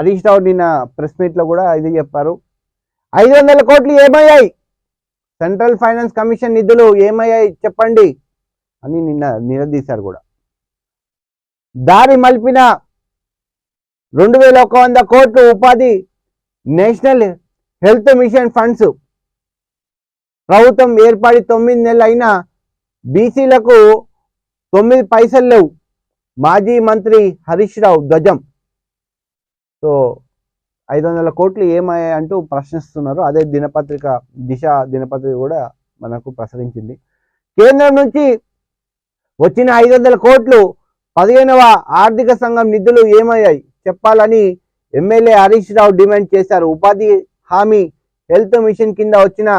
హరీష్ రావు నిన్న ప్రెస్ మీట్లో కూడా ఇది చెప్పారు. ఐదు వందల కోట్లు ఏమయ్యాయి? సెంట్రల్ ఫైనాన్స్ కమిషన్ నిధులు ఏమయ్యాయి చెప్పండి? అని నిన్న నిలదీశారు కూడా. దారి మలిపిన రెండు వేల ఒక వంద కోట్లు ఉపాధి నేషనల్ హెల్త్ మిషన్ ఫండ్స్. ప్రభుత్వం ఏర్పడి తొమ్మిది నెలలు అయినా బీసీలకు తొమ్మిది పైసలు లేవు. మాజీ మంత్రి హరీష్ రావు ధ్వజం. సో ఐదు వందల కోట్లు ఏమయ్యాయి అంటూ ప్రశ్నిస్తున్నారు. అదే దినపత్రిక దిశ దినపత్రిక కూడా మనకు ప్రసరించింది. కేంద్రం నుంచి వచ్చిన ఐదు వందల కోట్లు పదిహేనవ ఆర్థిక సంఘం నిధులు ఏమయ్యాయి? చెప్పాలని ఎమ్మెల్యే హరీష్ రావు డిమాండ్ చేశారు. ఉపాధి హామీ హెల్త్ మిషన్ కింద వచ్చిన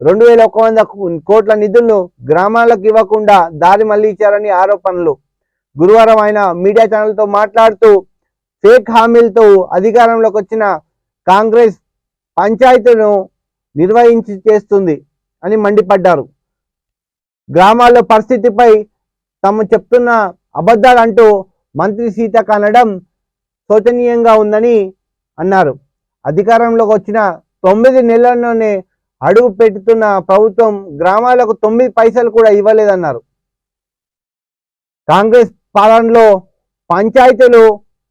రెండు వేల ఒక వంద కోట్ల నిధులను గ్రామాలకు ఇవ్వకుండా దారి మళ్ళించారని ఆరోపణలు. గురువారం ఆయన మీడియా ఛానల్తో మాట్లాడుతూ ఫేక్ హామీలతో అధికారంలోకి వచ్చిన కాంగ్రెస్ పంచాయతీలను నిర్వహించి చేస్తుంది అని మండిపడ్డారు. గ్రామాల్లో పరిస్థితిపై తాము చెప్తున్న అబద్ధాలు అంటూ మంత్రి సీత కనడం శోచనీయంగా ఉందని అన్నారు. అధికారంలోకి వచ్చిన తొమ్మిది నెలల్లోనే అడుగు పెడుతున్న ప్రభుత్వం గ్రామాలకు తొమ్మిది పైసలు కూడా ఇవ్వలేదన్నారు. కాంగ్రెస్ పాలనలో పంచాయతీలు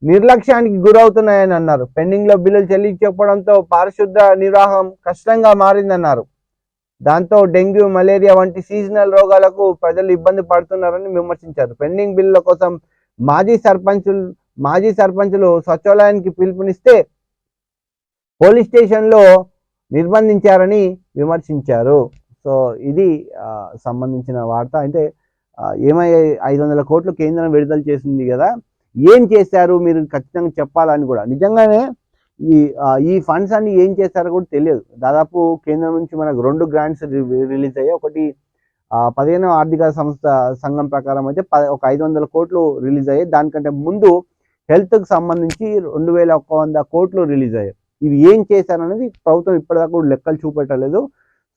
నిర్లక్ష్యానికి గురవుతున్నాయని అన్నారు. పెండింగ్లో బిల్లులు చెల్లించకపోవడంతో పారిశుద్ధ నిర్వాహం కష్టంగా మారిందన్నారు. దాంతో డెంగ్యూ మలేరియా వంటి సీజనల్ రోగాలకు ప్రజలు ఇబ్బంది పడుతున్నారని విమర్శించారు. పెండింగ్ బిల్లుల కోసం మాజీ సర్పంచులు మాజీ సర్పంచులు స్వచ్ఛాలయానికి పిలుపునిస్తే పోలీస్ స్టేషన్లో నిర్బంధించారని విమర్శించారు. సో ఇది సంబంధించిన వార్త. అంటే ఏమై ఐదు వందల కోట్లు కేంద్రం విడుదల చేసింది కదా ఏం చేశారు మీరు ఖచ్చితంగా చెప్పాలని కూడా. నిజంగానే ఈ ఈ ఫండ్స్ అన్ని ఏం చేశారో కూడా తెలియదు. దాదాపు కేంద్రం నుంచి మనకు రెండు గ్రాంట్స్ రిలీజ్ అయ్యాయి. ఒకటి పదిహేనవ ఆర్థిక సంస్థ సంఘం ప్రకారం అయితే ఒక ఐదు వందల కోట్లు రిలీజ్ అయ్యాయి. దానికంటే ముందు హెల్త్కి సంబంధించి రెండు వేల ఒక వంద కోట్లు రిలీజ్ అయ్యాయి. ఇవి ఏం చేశారనేది ప్రభుత్వం ఇప్పటిదాకా కూడా లెక్కలు చూపెట్టలేదు.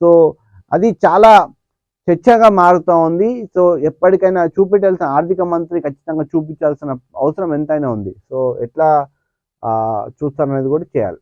సో అది చాలా చర్చగా మారుతూ ఉంది. సో ఎప్పటికైనా చూపెట్టాల్సిన ఆర్థిక మంత్రి ఖచ్చితంగా చూపించాల్సిన అవసరం ఎంతైనా ఉంది. సో ఎట్లా ఆ, చూస్తారనేది కూడా చేయాలి.